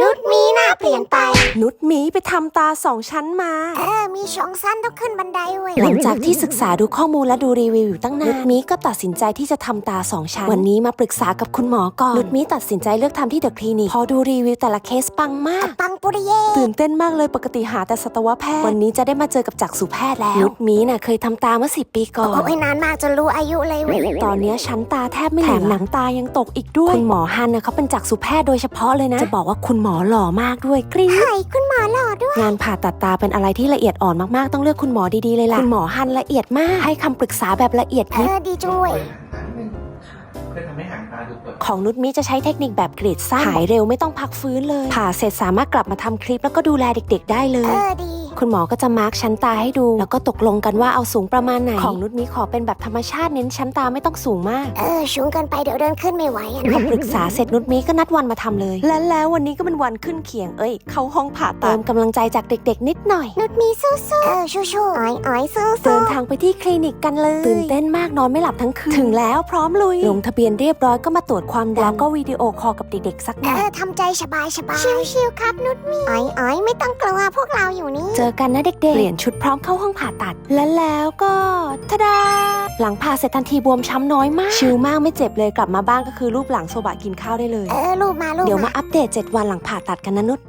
นุษมีหน้าเปลี่ยนไป นุชหมีไปทำตาสองชั้นมา เออ มีสองสั้นต้องขึ้นบันไดเว้ยหลังจากที่ศึกษาดูข้อมูลและดูรีวิวอยู่ตั้งนานนุชหมีก็ตัดสินใจที่จะทำตาสองชั้น วันนี้มาปรึกษากับคุณหมอก่อนนุชหมีตัดสินใจเลือกทำที่เดอะคลินิกพอดูรีวิวแต่ละเคสปังมาก ปังปุริเย่ตื่นเต้นมากเลยปกติหาแต่สัตวแพทย์ วันนี้จะได้มาเจอกับจักษุแพทย์แล้วนุชหมีน่ะเคยทำตาเมื่อสิปีก่อน โอ้ยนานมากจนรู้อายุเลยเว้ยตอนเนี้ยชั้นตาแทบไม่เหลือแถมหนังตายังตกอีกด้วย คุณหมอฮันนะเขาเป็นจักษุแพทย์โดยเฉพาะเลยนะ จะบอกว่าคุณหมอหล่อมากด้วยกรี๊ดเฮ้ยคุณหมอหล่อด้วย งานผ่าตัดตาเป็นอะไรที่ละเอียดอ่อนมากๆ ต้องเลือกคุณหมอดีๆเลยล่ะ คุณหมอฮันละเอียดมาก ให้คำปรึกษาแบบละเอียดเอยิบอดีจุ้ยเพื่อทำให้หางตาดูเปิด ของนุชมิจะใช้เทคนิคแบบกรีดสั้นหายเร็วไม่ต้องพักฟื้นเลย ผ่าเสร็จสามารถกลับมาทำคลิปแล้วก็ดูแลเด็ก ๆ ได้เลเอย อดี คุณหมอก็จะมาร์กชั้นตาให้ดู แล้วก็ตกลงกันว่าเอาสูงประมาณไหน ของนุชมิขอเป็นแบบธรรมชาติเน้นชั้นตาไม่ต้องสูงมาก เออสูงเกินไปเดี๋ยวเดินขึ้นไม่ไหวอะพอนะปรึกษาเสร็จนุชมีก็นัดวันมาทำเลย และแล้ววันนี้ก็เป็นวันขึ้นเขียง เอ้ย เข้าห้องผ่าตัดเติมกำลังใจจากเด็กๆ นิดหน่อย นุชมีสู้ๆเออชูชูๆอ้อยอ้อยสู้เดิสู้นทางไปที่คลินิกกันเลยตื่นเต้นมากนอนไม่หลับทั้งคืนถึงแล้วพร้อมลุยลงทะเบียนเรียบร้อยก็มาตรวจความดันแล้วก็วิดีโอคอลกับเด็กๆสักหเอน่อยอทำใจสบายสบายชิวๆครับนุชมีอ้อยอ้อยไม่ต้องกลัวพวกเราอยู่นี่เจอกันนะเด็กๆ เปลี่ยนชุดพร้อมเข้าห้องผ่าตัด และแล้วก็ทะดา หลังผ่าเสร็จทันทีบวมช้ำน้อยมาก ชิลมากไม่เจ็บเลยกลับมาบ้านก็คือรูปหลังโซบะกินข้าวได้เลย เออลูกมาลูกเดี๋ยวมามาอัปเดต 7 วันหลังผ่าตัดกันนะนุช